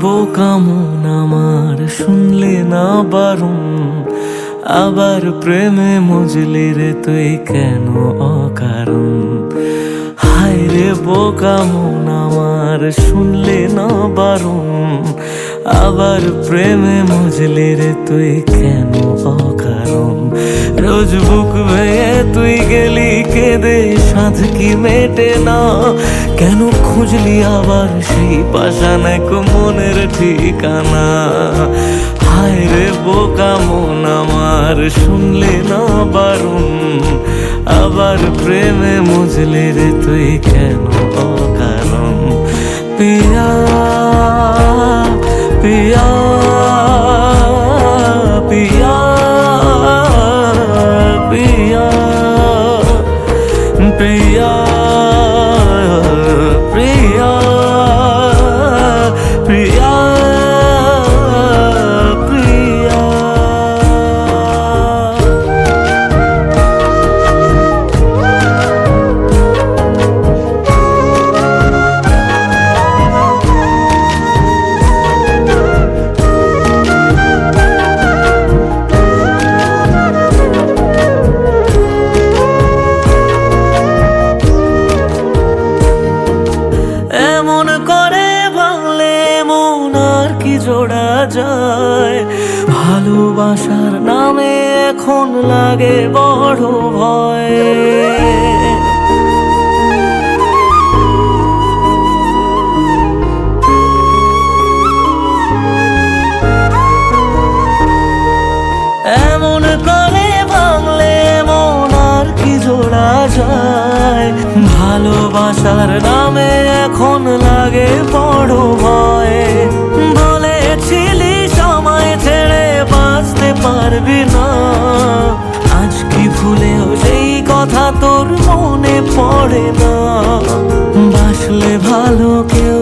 বোকা মন আমার, শুনলে না বারণ। আবার প্রেমে মজলি রে তুই কেন অকারণ? হায় রে বোকা মন আমার, শুনলে না বারণ। আবার প্রেমে মজলি রে তুই কেন অকারণ? রোজ বুক ভেঙে তুই গেলি কেঁদে সাধ কি মেটে না? কেন খুঁজলি আবার সেই পাশান এক মনের ঠিকানা? হায় রে বোকা মন আমার, শুনলে না বারণ? আবার প্রেমে মুজলে রে তুই কেন অকারণ? পিয়া পিয়া প্রিয়া প্রিয়া প্রিয়া করে ভাঙলে মন আর কি জোড়া যায়। ভালোবাসার নামে এখন লাগে বড় ভয়। এমন করে যায়। ভালোবাসার নামে এখন লাগে বড় ভয়। বলেছিলি, সময় ছেড়ে বাঁচতে পারবি না। আজ কি ভুলেও সেই কথা তোর মনে পড়ে না। বাসলে ভালো কেউ